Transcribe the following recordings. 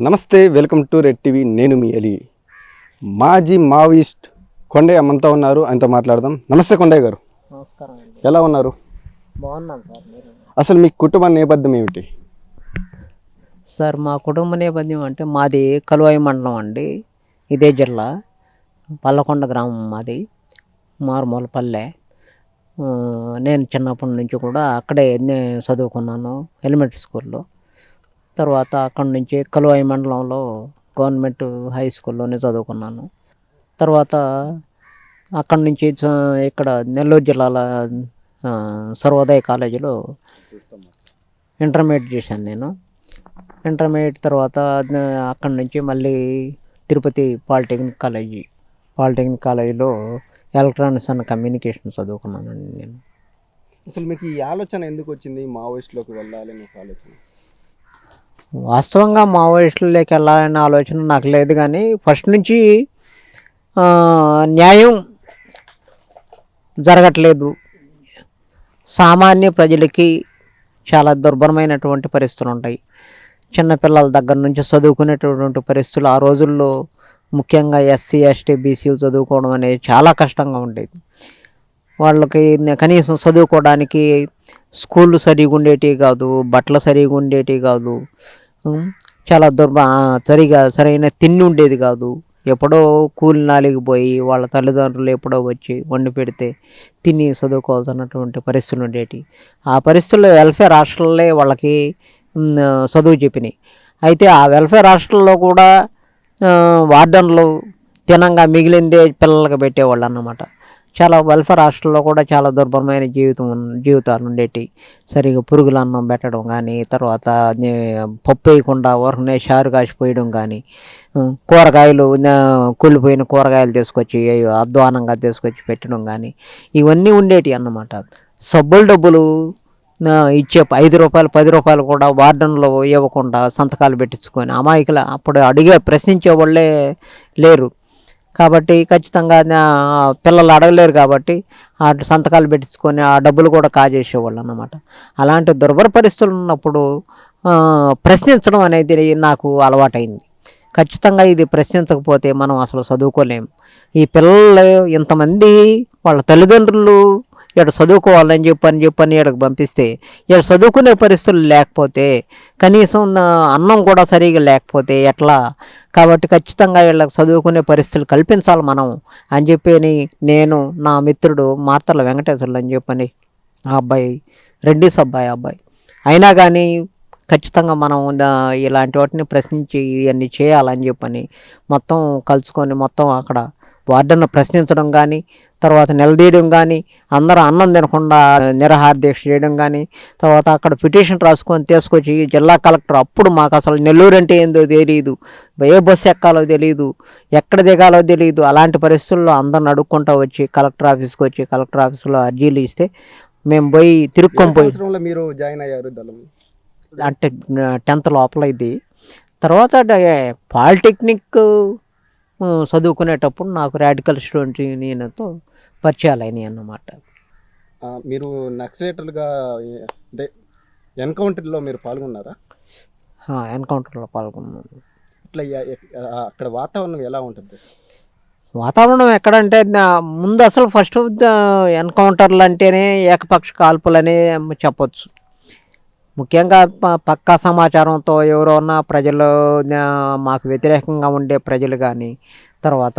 నమస్తే welcome to red TV. నేను మీ అలీ మాజీ మావోయిస్ట్ కొండయ్య మనతో ఉన్నారు. ఆయనతో మాట్లాడదాం. నమస్తే కొండయ్య గారు. నమస్కారం అండి. ఎలా ఉన్నారు? బాగున్నాను సార్ మీరు? అసలు మీ కుటుంబ నేపథ్యం ఏమిటి? సార్ మా కుటుంబ నేపథ్యం అంటే మాది కలువాయి మండలం అండి. ఇదే జిల్లా. పల్లకొండ గ్రామం మాది. మారుమూల పల్లె నేను చిన్నప్పటి నుంచి కూడా అక్కడే చదువుకున్నాను ఎలిమెంటరీ స్కూల్లో. తర్వాత అక్కడి నుంచి కలువాయి మండలంలో గవర్నమెంట్ హై స్కూల్లోనే చదువుకున్నాను. తర్వాత అక్కడి నుంచి ఇక్కడ నెల్లూరు జిల్లాల సర్వోదయ కాలేజీలో ఇంటర్మీడియట్ చేశాను నేను. ఇంటర్మీడియట్ తర్వాత అక్కడి నుంచి మళ్ళీ తిరుపతి పాలిటెక్నిక్ కాలేజీ పాలిటెక్నిక్ కాలేజీలో ఎలక్ట్రానిక్స్ అండ్ కమ్యూనికేషన్ చదువుకున్నానండి నేను. అసలు మీకు ఈ ఆలోచన ఎందుకు వచ్చింది మావోయిస్ట్లోకి వెళ్ళాలి అని ఒక ఆలోచన? వాస్తవంగా మావోయిస్టులకి వెళ్ళాలనే ఆలోచన నాకు లేదు కానీ ఫస్ట్ నుంచి న్యాయం జరగట్లేదు. సామాన్య ప్రజలకి చాలా దుర్భరమైనటువంటి పరిస్థితులు ఉంటాయి. చిన్నపిల్లల దగ్గర నుంచి చదువుకునేటటువంటి పరిస్థితులు ఆ రోజుల్లో ముఖ్యంగా ఎస్సీ ఎస్టీ బీసీలు చదువుకోవడం అనేది చాలా కష్టంగా ఉండేది. వాళ్ళకి కనీసం చదువుకోవడానికి స్కూళ్ళు సరిగా ఉండేటివి కాదు బట్టలు సరిగా ఉండేటివి కాదు చాలా దుర్భ సరిగా సరైన తిండి ఉండేది కాదు. ఎప్పుడో కూలి నాలిగి పోయి వాళ్ళ తల్లిదండ్రులు ఎప్పుడో వచ్చి వండి పెడితే తిని చదువుకోవాల్సినటువంటి పరిస్థితులు ఉండేటి. ఆ పరిస్థితుల్లో వెల్ఫేర్ హాస్టల్లే వాళ్ళకి చదువు చెప్పినాయి. అయితే ఆ వెల్ఫేర్ హాస్టల్లో కూడా వార్డన్లు తినంగా మిగిలిందే పిల్లలకి పెట్టేవాళ్ళు అన్నమాట. చాలా వెల్ఫేర్ హాస్టల్లో కూడా చాలా దుర్భరమైన జీవితం జీవితాలు ఉండేటి సరిగా పురుగుల అన్నం పెట్టడం కానీ తర్వాత నే- పప్పు వేయకుండా ఊరకనే షారు కాసిపోయడం కానీ కూరగాయలు కూలిపోయిన కుళ్ళిపోయిన కూరగాయలు తీసుకొచ్చి అధ్వానంగా తీసుకొచ్చి పెట్టడం కానీ ఇవన్నీ ఉండేటి అన్నమాట. సబ్బుల డబ్బులు ఇచ్చే ఐదు రూపాయలు పది రూపాయలు కూడా వార్డన్లో ఇవ్వకుండా సంతకాలు పెట్టించుకొని అమాయకులు అప్పుడు అడిగే ప్రశ్నించే వాళ్ళే లేరు. కాబట్టి ఖచ్చితంగా పిల్లలు అడగలేరు కాబట్టి ఆ సంతకాలు పెట్టించుకొని ఆ డబ్బులు కూడా కాజేసేవాళ్ళు అన్నమాట. అలాంటి దుర్భర పరిస్థితులు ఉన్నప్పుడు ప్రశ్నించడం అనేది నాకు అలవాటైంది. ఖచ్చితంగా ఇది ప్రశ్నించకపోతే మనం అసలు చదువుకోలేం. ఈ పిల్లలు ఇంతమంది వాళ్ళ తల్లిదండ్రులు ఇక్కడ చదువుకోవాలని చెప్పని చెప్పని ఇక్కడికి పంపిస్తే ఇక్కడ చదువుకునే పరిస్థితులు లేకపోతే కనీసం అన్నం కూడా సరిగా లేకపోతే ఎట్లా? కాబట్టి ఖచ్చితంగా వీళ్ళకి చదువుకునే పరిస్థితులు కల్పించాలి మనం అని చెప్పని నేను నా మిత్రుడు మార్తల వెంకటేశ్వర్లు అని చెప్పని ఆ అబ్బాయి రెడ్డిస్ అబ్బాయి అబ్బాయి. అయినా కానీ ఖచ్చితంగా మనం ఇలాంటి వాటిని ప్రశ్నించి ఇవన్నీ చేయాలని చెప్పని మొత్తం కలుసుకొని మొత్తం అక్కడ వార్డెన్ను ప్రశ్నించడం కానీ తర్వాత నిలదీయడం కానీ అందరూ అన్నం తినకుండా నిరాహార దీక్ష చేయడం కానీ తర్వాత అక్కడ పిటిషన్ రాసుకొని తీసుకొచ్చి జిల్లా కలెక్టర్ అప్పుడు మాకు అసలు నెల్లూరు అంటే ఏందో తెలియదు ఏ బస్సు ఎక్కాలో తెలియదు ఎక్కడ దిగాలో తెలియదు అలాంటి పరిస్థితుల్లో అందరిని అడుక్కుంటూ వచ్చి కలెక్టర్ ఆఫీస్కి వచ్చి కలెక్టర్ ఆఫీస్లో అర్జీలు ఇస్తే మేము పోయి తిరుక్కొని పోయి మీరు జాయిన్ అయ్యారు అంటే టెన్త్ లోపల ఇది. తర్వాత పాలిటెక్నిక్ చదువుకునేటప్పుడు నాకు రాడికల్ స్టూడెంట్ యూనియన్తో పరిచయాలు అయినాయి అన్నమాట. మీరు నక్సలేటర్లుగా ఏ- అంటే ఎన్కౌంటర్లో మీరు పాల్గొన్నారా? ఎన్కౌంటర్లో పాల్గొన్నాను. ఇట్లా అక్కడ వాతావరణం ఎలా ఉంటుంది? వాతావరణం ఎక్కడంటే ముందు అసలు ఫస్ట్ ఎన్కౌంటర్లు అంటేనే ఏకపక్ష కాల్పులనే చెప్పొచ్చు. ముఖ్యంగా పక్కా సమాచారంతో ఎవరైనా ప్రజలు మాకు వ్యతిరేకంగా ఉండే ప్రజలు కానీ తర్వాత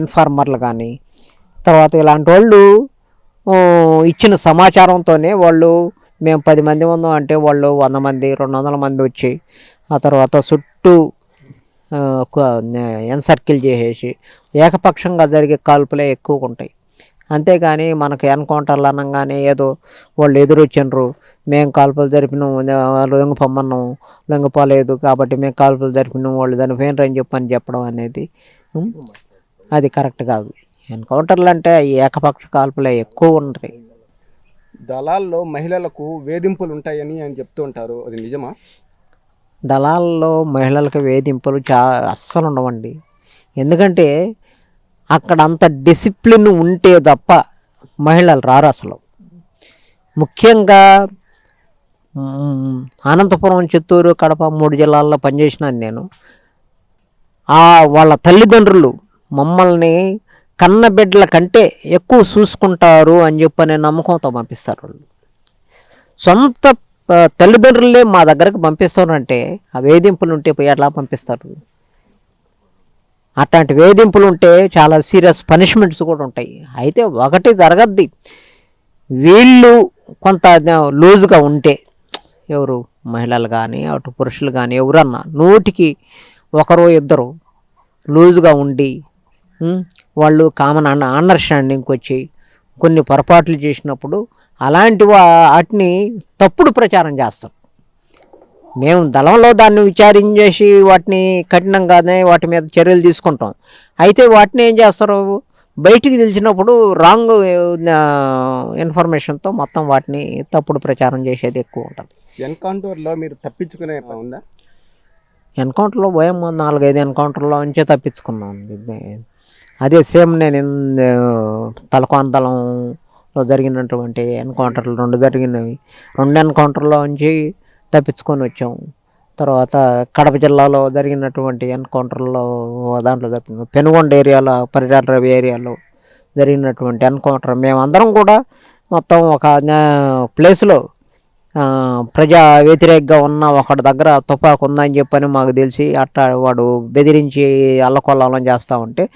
ఇన్ఫార్మర్లు కానీ తర్వాత ఇలాంటి వాళ్ళు ఇచ్చిన సమాచారంతోనే వాళ్ళు మేము పది మంది ఉందాం అంటే వాళ్ళు వంద మంది రెండు వందల మంది వచ్చి ఆ తర్వాత చుట్టూ ఎన్సర్కిల్ చేసేసి ఏకపక్షంగా జరిగే కాల్పులే ఎక్కువగా ఉంటాయి. అంతేగాని మనకు ఎన్కౌంటర్లు అనగానే ఏదో వాళ్ళు ఎదురొచ్చినారు మేము కాల్పులు జరిపినాం వాళ్ళు లొంగిపోమన్నాం లొంగిపోలేదు కాబట్టి మేము కాల్పులు జరిపినాం వాళ్ళు చనిపోయినారు అని చెప్పని చెప్పడం అనేది అది కరెక్ట్ కాదు. ఎన్కౌంటర్లు అంటే ఏకపక్ష కాల్పులే ఎక్కువ ఉంటాయి. దళాల్లో మహిళలకు వేధింపులు ఉంటాయని అని చెప్తూ ఉంటారు. అది నిజమా? దళాల్లో మహిళలకు వేధింపులు చా అస్సలు ఉండవండి. ఎందుకంటే అక్కడ అంత డిసిప్లిన్ ఉంటే తప్ప మహిళలు రారు అసలు. ముఖ్యంగా అనంతపురం చిత్తూరు కడప మూడు జిల్లాల్లో పనిచేసినాను నేను. ఆ వాళ్ళ తల్లిదండ్రులు మమ్మల్ని కన్న బిడ్డల కంటే ఎక్కువ చూసుకుంటారు అని చెప్పనే నమ్మకంతో పంపిస్తారు వాళ్ళు. సొంత తల్లిదండ్రులే మా దగ్గరకు పంపిస్తారంటే ఆ వేధింపులు ఉంటే ఎట్లా పంపిస్తారు? అట్లాంటి వేధింపులు ఉంటే చాలా సీరియస్ పనిష్మెంట్స్ కూడా ఉంటాయి. అయితే ఒకటి జరగద్ది. వీళ్ళు కొంత లూజ్గా ఉంటే ఎవరు మహిళలు కానీ అటు పురుషులు కానీ ఎవరన్నా నూటికి ఒకరు ఇద్దరు లూజుగా ఉండి వాళ్ళు కామన్ అండ అండర్స్టాండింగ్కి వచ్చి కొన్ని పొరపాట్లు చేసినప్పుడు అలాంటి వా- వాటిని తప్పుడు ప్రచారం చేస్తాం మేము దళంలో దాన్ని విచారించేసి వాటిని కఠినంగానే వాటి మీద చర్యలు తీసుకుంటాం. అయితే వాటిని ఏం చేస్తారు? బయటికి తెలిసినప్పుడు రాంగ్ ఇన్ఫర్మేషన్తో మొత్తం వాటిని తప్పుడు ప్రచారం చేసేది ఎక్కువ ఉంటుంది. ఎన్కౌంటర్లో మీరు తప్పించుకునే ఉందా? ఎన్కౌంటర్లో భయం నాలుగైదు ఎన్కౌంటర్లో నుంచే తప్పించుకున్నాను అదే సేమ్ నేను ఇన్- జరిగినటువంటి ఎన్కౌంటర్లు రెండు జరిగినవి. రెండు ఎన్కౌంటర్లో నుంచి తప్పించుకొని వచ్చాము తర్వాత కడప జిల్లాలో జరిగినటువంటి ఎన్కౌంటర్లో దాంట్లో తప్పింది పెనుగొండ ఏరియాలో పరిటాల రవి ఏరియాలో జరిగినటువంటి ఎన్కౌంటర్. మేమందరం కూడా మొత్తం ఒక ప్లేస్లో ప్రజా వ్యతిరేకంగా ఉన్న ఒకటి దగ్గర తుపాకు ఉందని చెప్పని మాకు తెలిసి అట్లా వాడు బెదిరించి అల్లకొల్లం చేస్తూ ఉంటే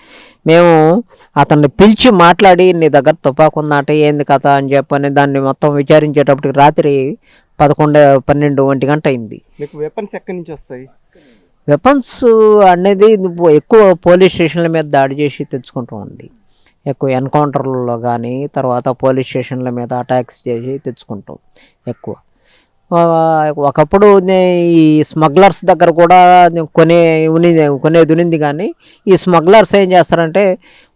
మేము అతన్ని పిలిచి మాట్లాడి నీ దగ్గర తుపాకు ఉందంటే ఏంది కథ? అని చెప్పని దాన్ని మొత్తం విచారించేటప్పటికి రాత్రి పదకొండు పన్నెండు ఒంటి గంట అయింది. మీకు వెపన్స్ ఎక్కడి నుంచి వస్తాయి? వెపన్స్ అనేది ఎక్కువ పోలీస్ స్టేషన్ల మీద దాడి చేసి తెచ్చుకుంటామండి ఎక్కువ ఎన్కౌంటర్లలో కానీ తర్వాత పోలీస్ స్టేషన్ల మీద అటాక్స్ చేసి తెచ్చుకుంటాం ఎక్కువ. ఒకప్పుడు ఈ స్మగ్లర్స్ దగ్గర కూడా కొనే ఉని కొనేది ఉనింది కానీ ఈ స్మగ్లర్స్ ఏం చేస్తారంటే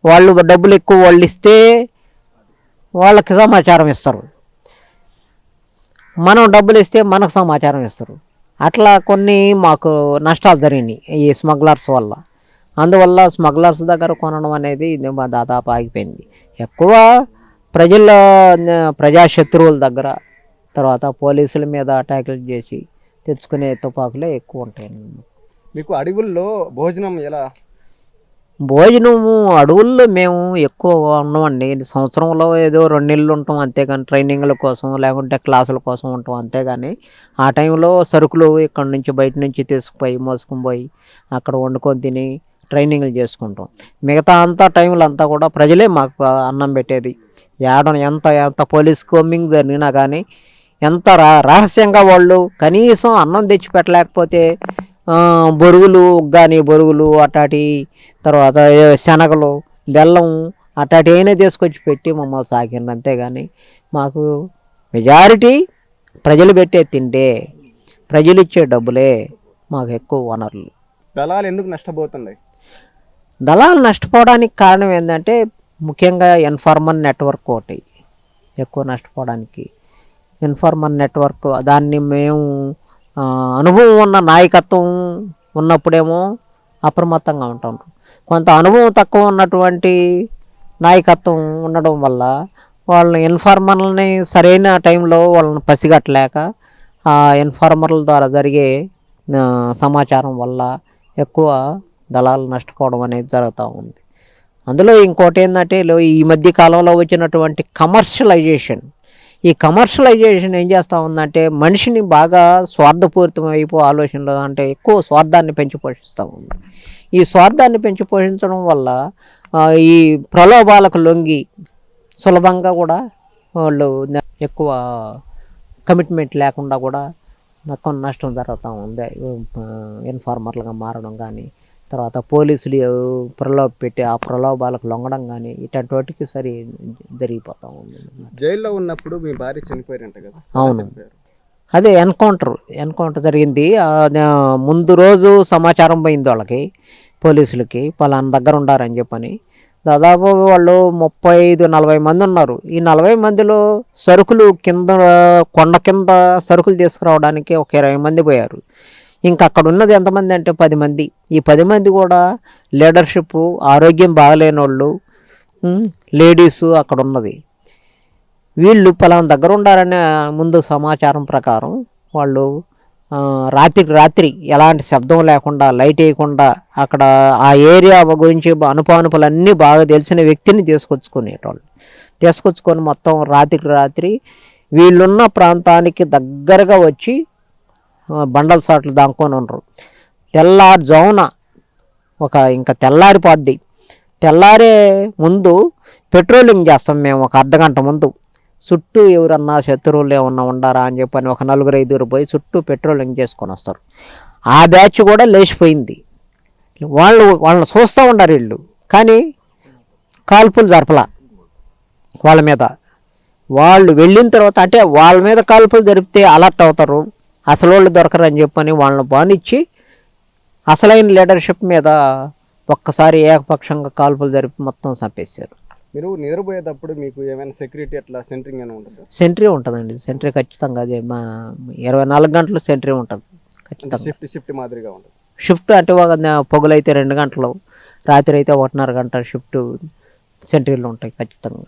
వాళ్ళు డబ్బులు ఎక్కువ వాళ్ళు ఇస్తే వాళ్ళకి సమాచారం ఇస్తారు. మనం డబ్బులు ఇస్తే మనకు సమాచారం ఇస్తారు. అట్లా కొన్ని మాకు నష్టాలు జరిగినాయి ఈ స్మగ్లర్స్ వల్ల. అందువల్ల స్మగ్లర్స్ దగ్గర కొనడం అనేది మా దాదాపు ఆగిపోయింది. ఎక్కువ ప్రజల ప్రజాశత్రువుల దగ్గర తర్వాత పోలీసుల మీద అటాకులు చేసి తెచ్చుకునే తుపాకులే ఎక్కువ ఉంటాయి. మీకు అడవుల్లో భోజనం ఎలా? భోజనము అడవుల్లో మేము ఎక్కువ ఉన్నామండి. సంవత్సరంలో ఏదో రెండు నెలలు ఉంటాం అంతేగాని ట్రైనింగ్ల కోసం లేకుంటే క్లాసుల కోసం ఉంటాం అంతేగాని. ఆ టైంలో సరుకులు ఇక్కడ నుంచి బయట నుంచి తీసుకుపోయి మోసుకొని పోయి అక్కడ వండుకొని తిని ట్రైనింగ్లు చేసుకుంటాం. మిగతా అంతా టైంలో అంతా కూడా ప్రజలే మాకు అన్నం పెట్టేది. ఏడ ఎంత ఎంత పోలీస్ కోమింగ్ జరిగినా కానీ ఎంత రహస్యంగా వాళ్ళు కనీసం అన్నం తెచ్చి పెట్టలేకపోతే బొరుగులు ఉగ్గాని బొరుగులు అటాటి తర్వాత శనగలు బెల్లం అటాటి అయినా తీసుకొచ్చి పెట్టి మమ్మల్ని సాకిండ్రు. అంతేగాని మాకు మెజారిటీ ప్రజలు పెట్టే తిండే ప్రజలు ఇచ్చే డబ్బులే మాకు ఎక్కువ వనరులు. దళాలు ఎందుకు నష్టపోతున్నాయి? దళాలు నష్టపోవడానికి కారణం ఏంటంటే ముఖ్యంగా ఇన్ఫార్మల్ నెట్వర్క్ ఒకటి ఎక్కువ నష్టపోవడానికి ఇన్ఫార్మల్ నెట్వర్క్ దాన్ని మేము అనుభవం ఉన్న నాయకత్వం ఉన్నప్పుడేమో అప్రమత్తంగా ఉంటాం. కొంత అనుభవం తక్కువ ఉన్నటువంటి నాయకత్వం ఉండడం వల్ల వాళ్ళని ఇన్ఫార్మర్లని సరైన టైంలో వాళ్ళని పసిగట్టలేక ఆ ఇన్ఫార్మర్ల ద్వారా జరిగే సమాచారం వల్ల ఎక్కువ దళాలు నష్టపోవడం అనేది జరుగుతూ ఉంది. అందులో ఇంకోటి ఏంటంటే ఈ మధ్య కాలంలో వచ్చినటువంటి కమర్షియలైజేషన్ ఈ కమర్షియలైజేషన్ ఏం చేస్తూ ఉందంటే మనిషిని బాగా స్వార్థపూరితం వైపు ఆలోచనలు అంటే ఎక్కువ స్వార్థాన్ని పెంచి పోషిస్తూ ఉంది ఈ స్వార్థాన్ని పెంచి పోషించడం వల్ల ఈ ప్రలోభాలకు లొంగి సులభంగా కూడా వాళ్ళు ఎక్కువ కమిట్మెంట్ లేకుండా కూడా నాకు నష్టం జరుగుతూ ఉంది ఇన్ఫార్మర్లుగా మారడం కానీ తర్వాత పోలీసులు ప్రలోభ పెట్టి ఆ ప్రలోభాలకు లొంగడం కానీ ఇట్లాంటి వాటికి సరి జరిగిపోతూ ఉంది జైల్లో ఉన్నప్పుడు మీ భార్య చనిపోయారంట కదా? అవును. అదే ఎన్కౌంటర్ ఎన్కౌంటర్ జరిగింది. ముందు రోజు సమాచారం పోయింది వాళ్ళకి పోలీసులకి. పలానా దగ్గర ఉండారని చెప్పని. దాదాపు వాళ్ళు ముప్పై ఐదు నలభై మంది ఉన్నారు. ఈ నలభై మందిలో సరుకులు కింద కొండ కింద సరుకులు తీసుకురావడానికి ఒక ఇరవై మంది పోయారు. ఇంకా అక్కడ ఉన్నది ఎంతమంది అంటే పది మంది. ఈ పది మంది కూడా లీడర్షిప్ ఆరోగ్యం బాగలేని వాళ్ళు లేడీసు అక్కడ ఉన్నది. వీళ్ళు పలానా దగ్గర ఉండాలనే ముందు సమాచారం ప్రకారం వాళ్ళు రాత్రి రాత్రికి రాత్రి ఎలాంటి శబ్దం లేకుండా లైట్ వేయకుండా అక్కడ ఆ ఏరియా గురించి అనుపానుపులన్నీ బాగా తెలిసిన వ్యక్తిని తీసుకొచ్చుకునేటోళ్ళు. తీసుకొచ్చుకొని మొత్తం రాత్రికి రాత్రి వీళ్ళున్న ప్రాంతానికి దగ్గరగా వచ్చి బండల సాట్లు దాక్కొని ఉండరు. తెల్లారుజామున ఒక ఇంకా తెల్లారిపోద్ది. తెల్లారే ముందు పెట్రోలింగ్ చేస్తాం మేము ఒక అర్ధగంట ముందు. చుట్టూ ఎవరన్నా శత్రువులు ఏమన్నా ఉండారా అని చెప్పని ఒక నలుగురు ఐదుగురు పోయి చుట్టూ పెట్రోలింగ్ చేసుకొని వస్తారు. ఆ బ్యాచ్ కూడా లేచిపోయింది. వాళ్ళు వాళ్ళని చూస్తూ ఉండరు వీళ్ళు. కానీ కాల్పులు జరపలా వాళ్ళ మీద. వాళ్ళు వెళ్ళిన తర్వాత అంటే వాళ్ళ మీద కాల్పులు జరిపితే అలర్ట్ అవుతారు. అసలు వాళ్ళు దొరకరు అని చెప్పని వాళ్ళని బానిచ్చి అసలైన లీడర్షిప్ మీద ఒక్కసారి ఏకపక్షంగా కాల్పులు జరిపి మొత్తం చంపేశారు. మీరు నిద్రపోయేటప్పుడు మీకు ఏమైనా సెక్యూరిటీ అట్లా సెంటరింగ్ అని ఉంటుంది? సెంట్రీ ఉంటుందండి. సెంట్రీ ఖచ్చితంగా అదే మా ఇరవై నాలుగు గంటలు సెంట్రీ ఉంటుంది. ఖచ్చితంగా. షిఫ్ట్ షిఫ్ట్ మాదిరిగా ఉంటుంది. షిఫ్ట్ అంటే ఒక పొగలైతే రెండు గంటలు రాత్రి అయితే ఒకటిన్నర గంట షిఫ్ట్ సెంట్రీలు ఉంటాయి ఖచ్చితంగా.